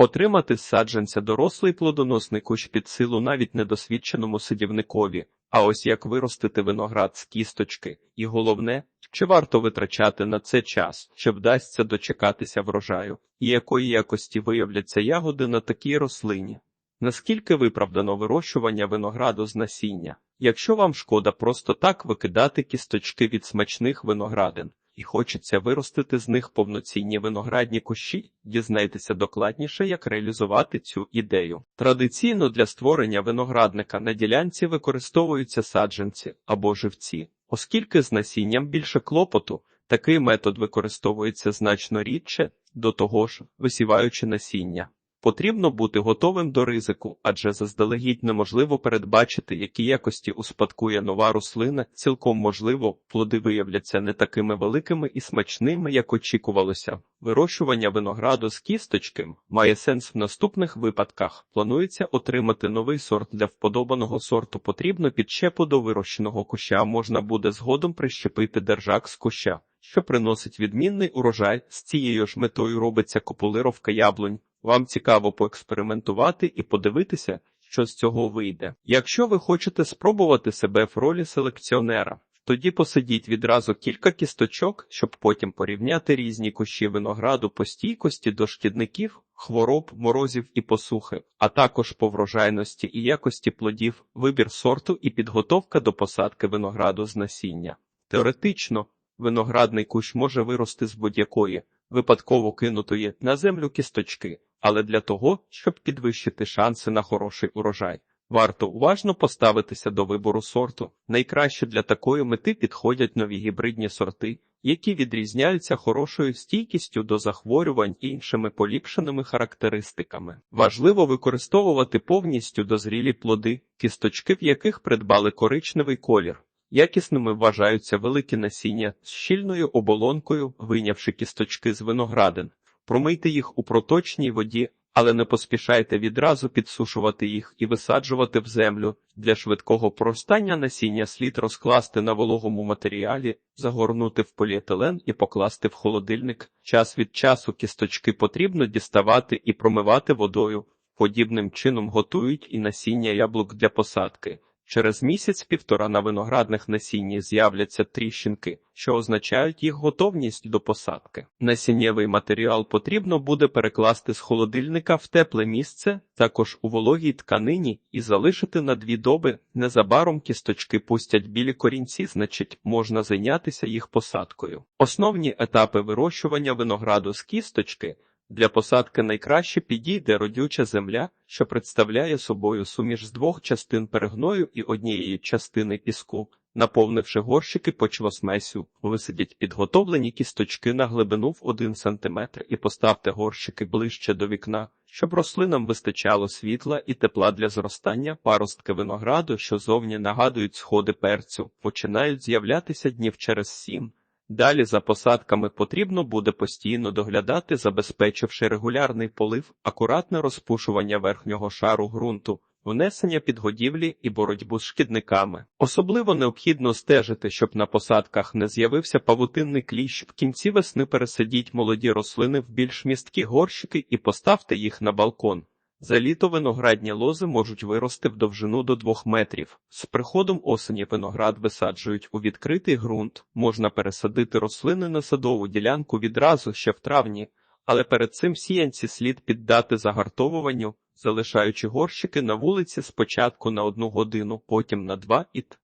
Отримати саджанця дорослий плодоносний кущ під силу навіть недосвідченому садівникові. А ось як виростити виноград з кісточки, і головне, чи варто витрачати на це час, чи вдасться дочекатися врожаю, і якої якості виявляться ягоди на такій рослині. Наскільки виправдано вирощування винограду з насіння? Якщо вам шкода просто так викидати кісточки від смачних виноградин, і хочеться виростити з них повноцінні виноградні кущі, дізнайтеся докладніше, як реалізувати цю ідею. Традиційно для створення виноградника на ділянці використовуються саджанці або живці, оскільки з насінням більше клопоту, такий метод використовується значно рідше, до того ж, висіваючи насіння. Потрібно бути готовим до ризику, адже заздалегідь неможливо передбачити, які якості успадкує нова рослина. Цілком можливо, плоди виявляться не такими великими і смачними, як очікувалося. Вирощування винограду з кісточки має сенс в наступних випадках. Планується отримати новий сорт для вподобаного сорту. Потрібно підщепу до вирощеного куща. Можна буде згодом прищепити держак з куща, що приносить відмінний урожай. З цією ж метою робиться копулировка яблунь. Вам цікаво поекспериментувати і подивитися, що з цього вийде. Якщо ви хочете спробувати себе в ролі селекціонера, тоді посадіть відразу кілька кісточок, щоб потім порівняти різні кущі винограду по стійкості до шкідників, хвороб, морозів і посухи, а також по врожайності і якості плодів, вибір сорту і підготовка до посадки винограду з насіння. Теоретично, виноградний кущ може вирости з будь-якої випадково кинутої на землю кісточки, але для того, щоб підвищити шанси на хороший урожай, варто уважно поставитися до вибору сорту. Найкраще для такої мети підходять нові гібридні сорти, які відрізняються хорошою стійкістю до захворювань і іншими поліпшеними характеристиками. Важливо використовувати повністю дозрілі плоди, кісточки в яких придбали коричневий колір. Якісними вважаються великі насіння з щільною оболонкою, вийнявши кісточки з виноградин. Промийте їх у проточній воді, але не поспішайте відразу підсушувати їх і висаджувати в землю. Для швидкого проростання насіння слід розкласти на вологому матеріалі, загорнути в поліетилен і покласти в холодильник. Час від часу кісточки потрібно діставати і промивати водою. Подібним чином готують і насіння яблук для посадки. Через місяць-півтора на виноградних насінні з'являться тріщинки, що означають їх готовність до посадки. Насіннєвий матеріал потрібно буде перекласти з холодильника в тепле місце, також у вологій тканині, і залишити на дві доби. Незабаром кісточки пустять білі корінці, значить, можна зайнятися їх посадкою. Основні етапи вирощування винограду з кісточки. Для посадки найкраще підійде родюча земля, що представляє собою суміш з двох частин перегною і однієї частини піску. Наповнивши горщики почвосмесю, висадіть підготовлені кісточки на глибину в 1 см і поставте горщики ближче до вікна, щоб рослинам вистачало світла і тепла для зростання. Паростки винограду, що зовні нагадують сходи перцю, починають з'являтися днів через сім. Далі за посадками потрібно буде постійно доглядати, забезпечивши регулярний полив, акуратне розпушування верхнього шару ґрунту, внесення підгодівлі і боротьбу з шкідниками. Особливо необхідно стежити, щоб на посадках не з'явився павутинний кліщ. В кінці весни пересадіть молоді рослини в більш місткі горщики і поставте їх на балкон. За літо виноградні лози можуть вирости в довжину до 2 метрів. З приходом осені виноград висаджують у відкритий ґрунт, можна пересадити рослини на садову ділянку відразу ще в травні, але перед цим сіянці слід піддати загартовуванню, залишаючи горщики на вулиці спочатку на одну годину, потім на два і т.